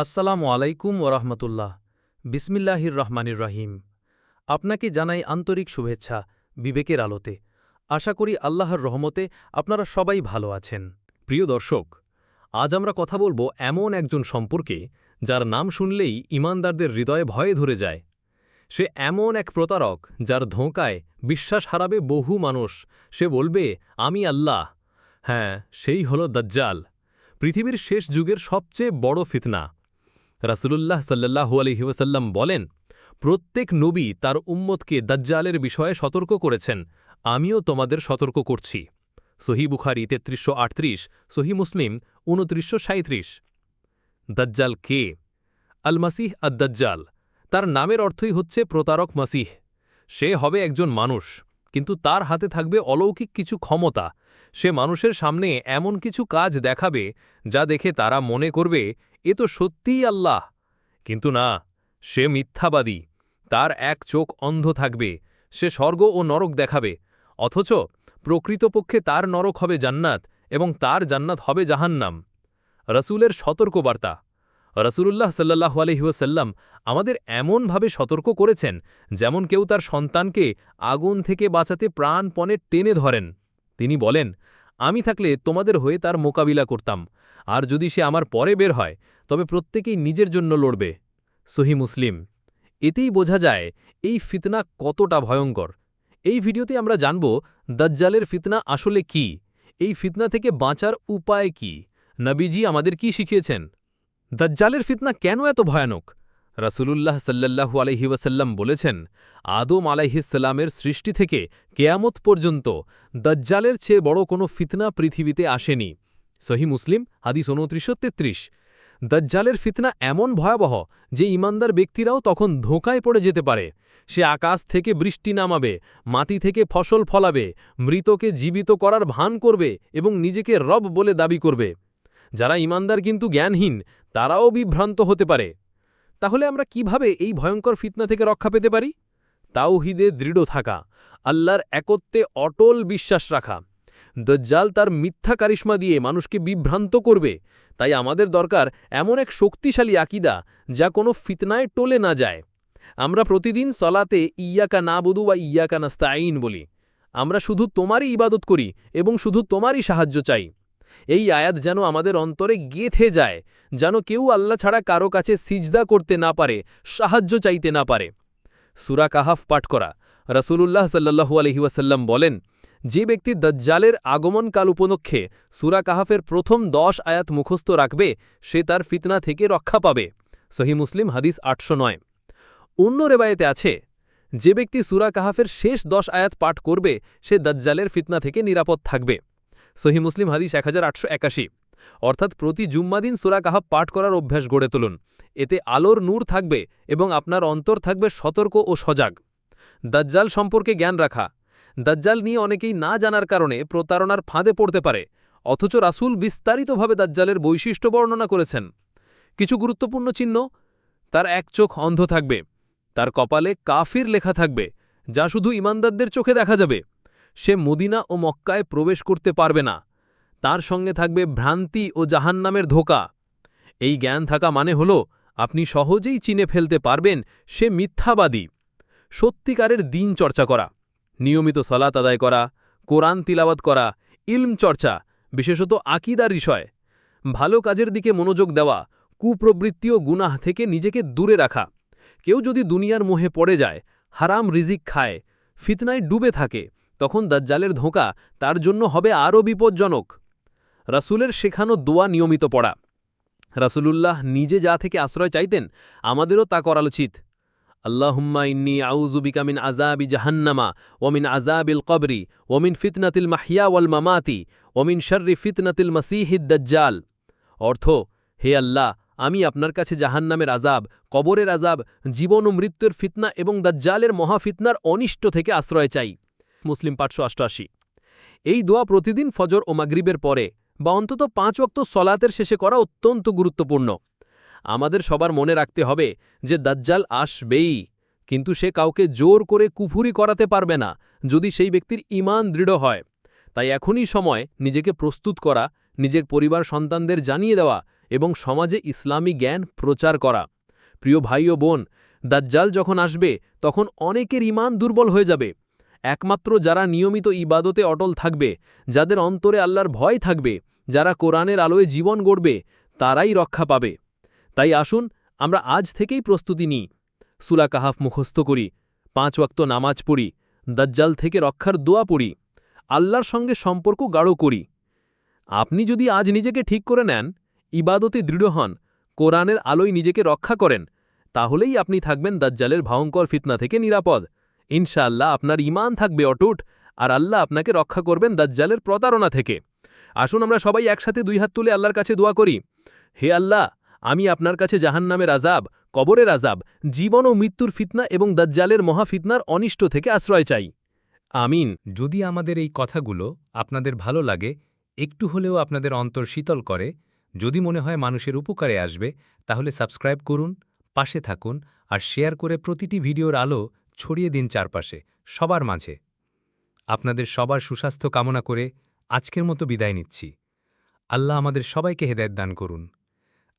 আসসালামু আলাইকুম ওরহমতুল্লাহ বিসমিল্লাহির রহমানির রহিম। আপনাকে জানাই আন্তরিক শুভেচ্ছা বিবেকের আলোতে। আশা করি আল্লাহর রহমতে আপনারা সবাই ভালো আছেন। প্রিয় দর্শক, আজ আমরা কথা বলব এমন একজন সম্পর্কে যার নাম শুনলেই ইমানদারদের হৃদয়ে ভয়ে ধরে যায়। সে এমন এক প্রতারক যার ধোঁকায় বিশ্বাস হারাবে বহু মানুষ। সে বলবে, আমি আল্লাহ। হ্যাঁ সেই হল দাজ্জাল। পৃথিবীর শেষ যুগের সবচেয়ে বড় ফিতনা। রাসূলুল্লাহ সাল্লাহু আলহিউসাল্লাম বলেন, প্রত্যেক নবী তার উম্মতকে দাজ্জালের বিষয়ে সতর্ক করেছেন। আমিও তোমাদের সতর্ক করছি। সহি বুখারি তেত্রিশশো আটত্রিশ, সহি মুসলিম উনত্রিশশো সাঁত্রিশ দাজ্জাল কে? আল মাসিহ আদ্দাজ্জাল। তার নামের অর্থই হচ্ছে প্রতারক মাসিহ। সে হবে একজন মানুষ, কিন্তু তার হাতে থাকবে অলৌকিক কিছু ক্ষমতা। সে মানুষের সামনে এমন কিছু কাজ দেখাবে, যা দেখে তারা মনে করবে এ তো সত্যিই আল্লাহ। কিন্তু না, সে মিথ্যাবাদী, তার এক চোখ অন্ধ থাকবে, সে স্বর্গ ও নরক দেখাবে, অথচ প্রকৃতপক্ষে তার নরক হবে জান্নাত এবং তার জান্নাত হবে জাহান্নাম। রসুলের সতর্কবার্তা, রসুলুল্লাহ সাল্লাহ আলহিউসাল্লাম আমাদের এমনভাবে সতর্ক করেছেন যেমন কেউ তার সন্তানকে আগুন থেকে বাঁচাতে প্রাণপণে টেনে ধরেন। তিনি বলেন, আমি থাকলে তোমাদের হয়ে তার মোকাবিলা করতাম আর যদি সে আমার পরে বের হয়, তবে প্রত্যেকেই নিজের জন্য লড়বে। সহি মুসলিম। এতেই বোঝা যায়, এই ফিতনা কতটা ভয়ঙ্কর। এই ভিডিওতে আমরা জানব, দাজ্জালের ফিতনা আসলে কি? এই ফিতনা থেকে বাঁচার উপায় কি? নবীজি আমাদের কি শিখিয়েছেন? দাজ্জালের ফিতনা কেন এত ভয়ানক? রাসূলুল্লাহ সাল্লাল্লাহু আলহি ওয়াসাল্লাম বলেছেন, আদম আলাইহিসাল্লামের সৃষ্টি থেকে কেয়ামত পর্যন্ত দাজ্জালের চেয়ে বড় কোনো ফিতনা পৃথিবীতে আসেনি। সহি মুসলিম, হাদিস উনত্রিশশো তেত্রিশ। দাজ্জালের ফিতনা এমন ভয়াবহ যে ইমানদার ব্যক্তিরাও তখন ধোঁকায় পড়ে যেতে পারে। সে আকাশ থেকে বৃষ্টি নামাবে, মাটি থেকে ফসল ফলাবে, মৃতকে জীবিত করার ভান করবে এবং নিজেকে রব বলে দাবি করবে। যারা ইমানদার কিন্তু জ্ঞানহীন, তারাও বিভ্রান্ত হতে পারে। তাহলে আমরা কীভাবে এই ভয়ঙ্কর ফিতনা থেকে রক্ষা পেতে পারি? তাওহিদে দৃঢ় থাকা, আল্লাহর একত্বে অটল বিশ্বাস রাখা। দজ্জাল তার মিথ্যা কারিশ্মা দিয়ে মানুষকে বিভ্রান্ত করবে। তাই আমাদের দরকার এমন এক শক্তিশালী আকিদা যা কোনো ফিতনায় টলে না যায়। আমরা প্রতিদিন সলাতে ইয়াকা না বুধু বা ইয়াকা নাস্তাইন বলি। আমরা শুধু তোমারই ইবাদত করি এবং শুধু তোমারই সাহায্য চাই। এই আয়াত যেন আমাদের অন্তরে গেথে যায়, যেন কেউ আল্লাহ ছাড়া কারও কাছে সিজদা করতে না পারে, সাহায্য চাইতে না পারে। সুরা কাহাফ পাঠ করা। রসুলুল্লাহ সাল্লু আলহিউসাল্লাম বলেন, যে ব্যক্তি দজ্জালের আগমনকাল উপলক্ষে সুরা কাহাফের প্রথম দশ আয়াত মুখস্থ রাখবে, সে তার ফিতনা থেকে রক্ষা পাবে। সহি মুসলিম, হাদিস আটশো নয়। অন্য রেবায়েতে আছে, যে ব্যক্তি সুরা কাহাফের শেষ দশ আয়াত পাঠ করবে, সে দজ্জালের ফিতনা থেকে নিরাপদ থাকবে। সহি মুসলিম, হাদিস এক হাজার আটশো একাশি। অর্থাৎ প্রতি জুম্মাদিন সুরা কাহাব পাঠ করার অভ্যাস গড়ে তুলুন। এতে আলোর নূর থাকবে এবং আপনার অন্তর থাকবে সতর্ক ও সজাগ। দাজ্জাল সম্পর্কে জ্ঞান রাখা। দাজ্জাল নিয়ে অনেকেই না জানার কারণে প্রতারণার ফাঁদে পড়তে পারে, অথচ রাসুল বিস্তারিতভাবে দাজ্জালের বৈশিষ্ট্য বর্ণনা করেছেন। কিছু গুরুত্বপূর্ণ চিহ্ন? তার এক চোখ অন্ধ থাকবে, তার কপালে কাফির লেখা থাকবে, যা শুধু ইমানদারদের চোখে দেখা যাবে। সে মদিনা ও মক্কায় প্রবেশ করতে পারবে না, তার সঙ্গে থাকবে ভ্রান্তি ও জাহান্নামের ধোকা। এই জ্ঞান থাকা মানে হল, আপনি সহজেই চিনে ফেলতে পারবেন সে মিথ্যাবাদী। সত্যিকারের দিন চর্চা করা, নিয়মিত সলাত আদায় করা, কোরআন তিলাবাত করা, ইলম চর্চা, বিশেষত আকিদার বিষয়, ভালো কাজের দিকে মনোযোগ দেওয়া, কুপ্রবৃত্তি ও গুনাহ থেকে নিজেকে দূরে রাখা। কেউ যদি দুনিয়ার মোহে পড়ে যায়, হারাম রিজিক খায়, ফিতনায় ডুবে থাকে, তখন দাজ্জালের ধোঁকা তার জন্য হবে আরও বিপজ্জনক। রাসুলের শেখানো দোয়া নিয়মিত পড়া। রাসুলুল্লাহ নিজে যা থেকে আশ্রয় চাইতেন, আমাদেরও তা করা উচিত। আল্লাহুম্মা ইন্নি আউজুবিকা মিন আজাবি জাহান্নামা ওমিন আজাবিল কবরি ওমিন ফিতনাতিল মাহিয়া ওয়াল মামাতি ওমিন শর্রি ফিতনাতিল মাসিহিদ দাজ্জাল। অর্থ, হে আল্লাহ, আমি আপনার কাছে জাহান্নামের আজাব কবরের আজাব জীবন ও মৃত্যুর ফিতনা এবং দাজ্জালের মহাফিতনার অনিষ্ট থেকে আশ্রয় চাই। মুসলিম পাঁচশো অষ্টআশি এই দোয়া প্রতিদিন ফজর ও মাগরিবের পরে বা অন্তত পাঁচ অক্ত সলাতের শেষে করা অত্যন্ত গুরুত্বপূর্ণ। আমাদের সবার মনে রাখতে হবে যে দাজ্জাল আসবেই, কিন্তু সে কাউকে জোর করে কুফুরি করাতে পারবে না যদি সেই ব্যক্তির ইমান দৃঢ় হয়। তাই এখনই সময় নিজেকে প্রস্তুত করা, নিজের পরিবার সন্তানদের জানিয়ে দেওয়া এবং সমাজে ইসলামী জ্ঞান প্রচার করা। প্রিয় ভাই ও বোন, দাজ্জাল যখন আসবে, তখন অনেকের ইমান দুর্বল হয়ে যাবে। একমাত্র যারা নিয়মিত ইবাদতে অটল থাকবে, যাদের অন্তরে আল্লাহর ভয় থাকবে, যারা কোরআনের আলোয় জীবন গড়বে, তারাই রক্ষা পাবে। তাই আসুন, আমরা আজ থেকেই প্রস্তুতি নিই। সুলা কাহাফ মুখস্থ করি, পাঁচ ওয়াক্ত নামাজ পড়ি, দাজ্জাল থেকে রক্ষার দোয়া পড়ি, আল্লাহর সঙ্গে সম্পর্ক গাঢ় করি। আপনি যদি আজ নিজেকে ঠিক করে নেন, ইবাদতে দৃঢ় হন, কোরআনের আলোয় নিজেকে রক্ষা করেন, তাহলেই আপনি থাকবেন দাজ্জালের ভয়ঙ্কর ফিতনা থেকে নিরাপদ। ইনশাআল্লাহ আপনার ইমান থাকবে অটুট, আর আল্লাহ আপনাকে রক্ষা করবেন দাজ্জালের প্রতারণা থেকে। আসুন আমরা সবাই একসাথে দুই হাত তুলে আল্লাহর কাছে দোয়া করি। হে আল্লাহ আমি আপনার কাছে জাহান্নামের আজাব কবরের আজাব জীবন ও মৃত্যুর ফিতনা এবং দাজ্জালের মহাফিতনার অনিষ্ট থেকে আশ্রয় চাই। আমিন। যদি আমাদের এই কথাগুলো আপনাদের ভালো লাগে, একটু হলেও আপনাদের অন্তর শীতল করে, যদি মনে হয় মানুষের উপকারে আসবে, তাহলে সাবস্ক্রাইব করুন, পাশে থাকুন, আর শেয়ার করে প্রতিটি ভিডিওর আলো ছড়িয়ে দিন চারপাশে, সবার মাঝে। আপনাদের সবার সুস্বাস্থ্য কামনা করে আজকের মতো বিদায় নিচ্ছি। আল্লাহ আমাদের সবাইকে হেদায়ত দান করুন।